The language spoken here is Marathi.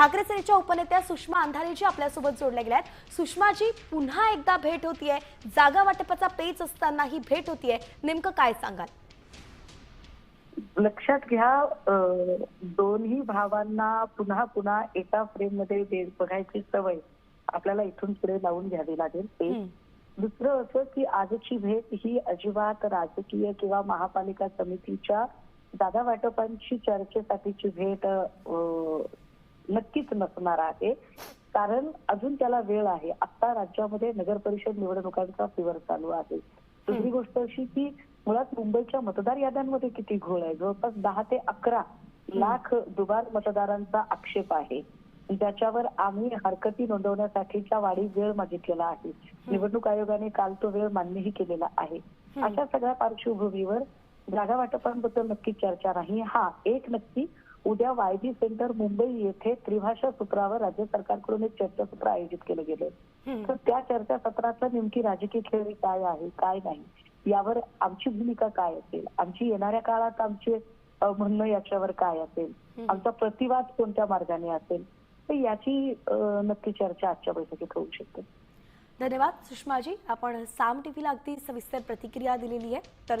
ठाकरे सेनेच्या उपनेत्या सुषमा अंधारेजी आपल्यासोबत जोडल्या गेल्या आहेत. सुषमाजी पुन्हा एकदा भेट होतीये. जागा वाटपाचा पेच असताना ही भेट होतीये. नेमकं काय सांगाल? लक्षात घ्या दोन्ही भावांना पुन्हा पुन्हा एका फ्रेममध्ये बघायची सवय आपल्याला इथून पुढे लावून घ्यावी लागेल. एक हं. दुसरं असं की आजची भेट ही अजिबात राजकीय किंवा महापालिका समितीच्या जागा वाटपांची चर्चेसाठीची भेट नक्कीच नसणार आहे. कारण अजून त्याला वेळ आहे. आता राज्यामध्ये नगर परिषद निवडणुकांचा फिवर चालू आहे. दुसरी गोष्ट अशी की मुळात मुंबईच्या मतदार याद्यांमध्ये किती घोळ आहे. जवळपास दहा ते अकरा लाख दुबार मतदारांचा आक्षेप आहे. ज्याच्यावर आम्ही हरकती नोंदवण्यासाठीच्या वाढीव वेळ मागितलेला आहे. निवडणूक आयोगाने काल तो वेळ मान्यही केलेला आहे. अशा सगळ्या पार्श्वभूमीवर जागा वाटपांबद्दल नक्की चर्चा नाही. हा एक नक्की उद्या वायजी सेंटर मुंबई येथे त्रिभाषा सूत्रावर राज्य सरकारकडून एक चर्चासत्र आयोजित केलं गेलं. तर त्या चर्चासत्राचं नेमकी राजकीय खेळी काय आहे काय नाही यावर आमची भूमिका काय असेल आमची येणाऱ्या काळात आमचे म्हणणं याच्यावर काय असेल आमचा प्रतिवाद कोणत्या मार्गाने असेल तर याची नक्की चर्चा आजच्या बैठकीत होऊ शकते. धन्यवाद सुषमाजी. आपण साम टीव्हीला अगदी सविस्तर प्रतिक्रिया दिलेली आहे. तर